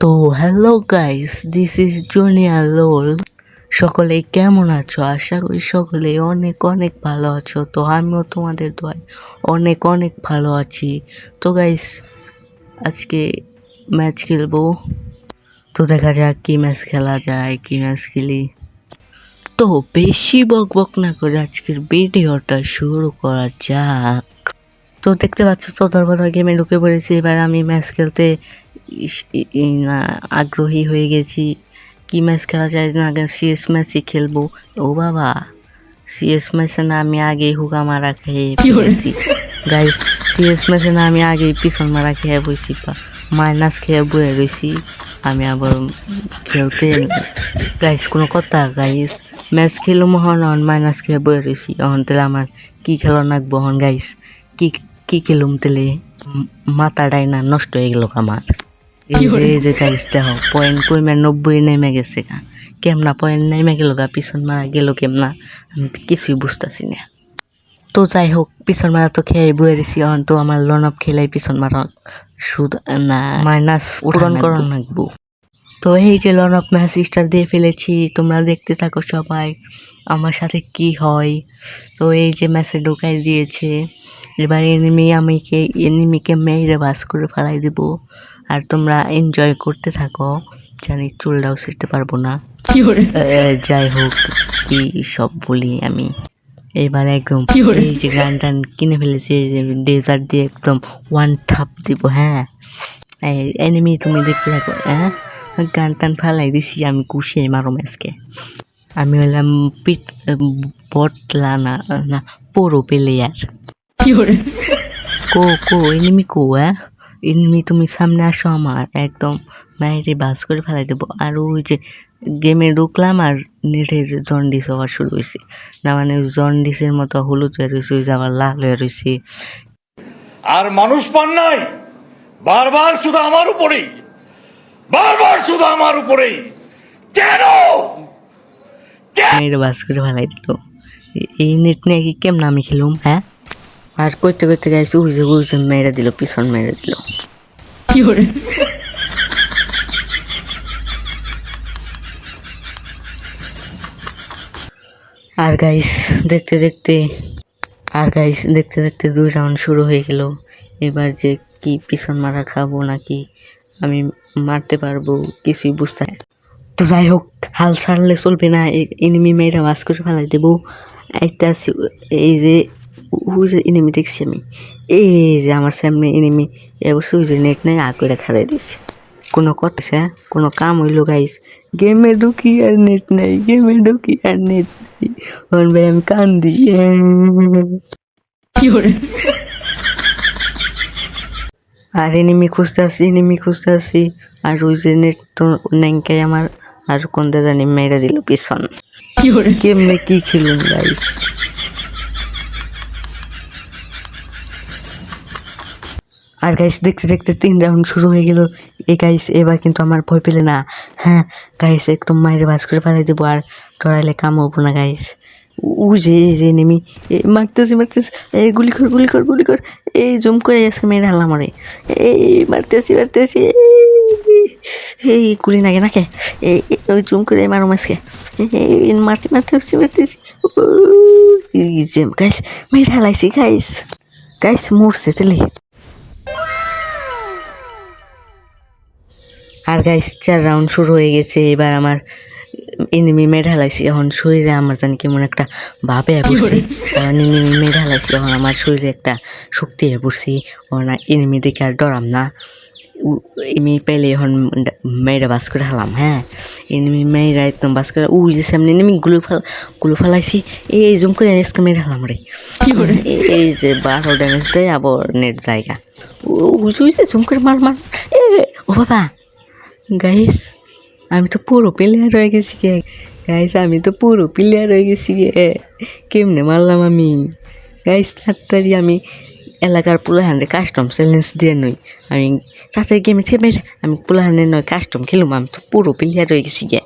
তো hello guys this is junior lol সকলে কেমন আছো? আশা করি সকলে অনেক অনেক ভালো আছো। তো আমিও তোমাদের দোয়ায় অনেক অনেক ভালো আছি। তো গাইস আজকে ম্যাচ খেলব। তো দেখা যাক কি ম্যাচ খেলা যায়, কি ম্যাচ খেলি। তো বেশি বক বক না করে আজকের ভিডিওটা শুরু করা যাক। তো দেখতে পাচ্ছ চোদ্দার কথা গেমে ঢুকে পড়েছি। এবার আমি ম্যাচ খেলতে আগ্রহী হয়ে গেছি। কি ম্যাচ খেলা যায় না আগে সিএস ম্যাচই খেলব। ও বাবা সিএস ম্যাচে না আমি আগেই হুকা মারা খেয়ে পড়েছি গাইস সিএস ম্যাচে না আমি আগেই পিছন মারা খেয়ে বসি মাইনাস খেয়ে বয়ে রয়েছি আমি আবার খেলতে গাইস কোনো কথা গাইস ম্যাচ খেলো মহন অন মাইনাস খেয়ে বয়ে রয়েছি অহন তেলে আমার কি খেলো নাকবো হন গাইস কি কি খেলুম তেলে? উম, মাথাটাই না নষ্ট হয়ে গেল আমার। এই যে এই যে গাইস দেখো পয়েন্ট কইমে নব্বই নেমে গেছে গা। কেমনা পয়েন্ট নেমে গেল গা পিছন মারা গেল কেমনা আমি তো কিছুই বুঝতেছি না তো যাই হোক পিছন মারা তো খেয়ে বয়ে রেছি অন তো আমার লন অফ খেলাই পিছন মারা সুদ না মাইনাস পূরণ করণ লাগবো তো এই যে লন অফ ম্যাচ স্টার দিয়ে ফেলেছি তোমরা দেখতে থাকো সবাই আমার সাথে কি হয়। তো এই যে ম্যাচে ঢোকাই দিয়েছে এবার এনিমি আমিকে এনিমিকে মেয়েরে বাস করে ফেলাই দিব। আর তোমরা এনজয় করতে থাকো। জানি চুলটাও শিখতে পারব না। যাই হোক কি সব বলি আমি। এবার একদম এই যে গান টান কিনে ফেলেছি ডেজার্ট দিয়ে একদম ওয়ান থাপ দিব হ্যাঁ? এনিমি তুমি দেখতে থাকো হ্যাঁ? গান টান ফেলাই দিছি আমি কুশিয়ে মারো ম্যাচকে আমি হলাম পিট বটলা না না পুরো প্লেয়ার কো কো এনিমি কো হ্যাঁ? এনিমি তুমি সামনে আসো আমার একদম মায়েরে বাস করে ফেলাই দেবো। আর ওই যে গেমে ঢুকলাম আর নেটের জন্ডিস হওয়া শুরু হয়েছে না মানে জন্ডিসের মতো হলুদ হয়ে রয়েছে ওই যে আবার লাল হয়ে রয়েছে আর মানুষ পান নাই বারবার শুধু আমার উপরেই বারবার শুধু আমার উপরেই। কেন? মেয়েরে বাস করে ফেলাই দিল। এই নেট নিয়ে কি কেমন আমি খেলুম হ্যাঁ? আর করতে করতে গাইছে উড়ে উড়ে মেরে দিল পিছন মেরে দিল। আর গাইস দেখতে দেখতে আর গাইস দেখতে দেখতে দুই রাউন্ড শুরু হয়ে গেল। এবার যে কি পিছন মারা খাব নাকি আমি মারতে পারব কিছুই বুঝতে তো যাই হোক হাল ছাড়লে চলবে না এনিমি মেয়েরা বাস করে ফেলাই দেবো। একটা এই যে যে এনিমি দেখছি আমি এই যে আমার সামনে এনিমি এবার সুইচের নেট নাই আগ করে খাড়াই দিয়েছে কোনো কথা সে কোনো কাম হইল গাইস গেমে ঢুকি আর নেট নাই গেমে ঢুকি আর নেট নাই ওর ভাই আমি কান্দি আর এনিমি খুঁজতে আসি এনিমি খুঁজতে আসি আর ওই যে নেট তো ন্যাংকাই আমার আর কোনটা জানি মেরে দিল পিছন কেমনে কি খেলুন গাইস আর গাইস দেখতে দেখতে তিন রাউন্ড শুরু হয়ে গেল। এই গাইস এবার কিন্তু আমার ভয় পেলে না। হ্যাঁ গাইস একদম মায়ের বাস করে ফেলাই দেবো আর ডরাইলে কাম হব না গাইস ও যে যে নেমি মারতেছি মারতেছি। এই গুলি কর গুলি কর গুলি কর। এই জুম করে আজকে মেরে হাল্লা মারে এই মারতেছি মারতেছি। এই, গুলি নাগে নাকে। এই ওই জুম করে মারো মাছকে এই মারতে মারতেছি। মারতেছি যে গাইস মেরে হালাইছি গাইস গাইস মরছে তাহলে। আর গাইস চার রাউন্ড শুরু হয়ে গেছে এবার আমার এনিমি মেরে হালাইছি। এখন শরীরে আমার জানি কেমন একটা ভাবে পড়ছে। এনিমি মেরে হালাইছি এখন আমার শরীরে একটা শক্তি হয়ে পড়ছি। এখন এনিমি দেখে আর ডরাম না। এমনি পেলে এখন মেয়েরা বাস করে হালাম হ্যাঁ? এনিমি মেয়েরা একদম বাস করে উই যে সামনে এনিমি গুলো ফেলগুলো ফেলাইছি এই জুম করে আজকে মেরে হালাম রে। এই- যে বারো ড্যামেজ দেয় আবার নেট জায়গা। ও যে জুম করে মার মার। এ ও বাবা গাইস আমি তো পুরো প্লেয়ার হয়ে গেছি গে। গাইস আমি তো পুরো প্লেয়ার হয়ে গেছি গে। কেমনে মারলাম আমি? গাইস তাড়াতাড়ি আমি এলাকার পোলাহান্ডে কাস্টম চ্যালেঞ্জ দিয়ে নই। আমি তাড়াতাড়ি গেমে থেকে আমি পোলাহান্ডে নয় কাস্টম খেলুম। আমি তো পুরো প্লেয়ার হয়ে গেছি গে।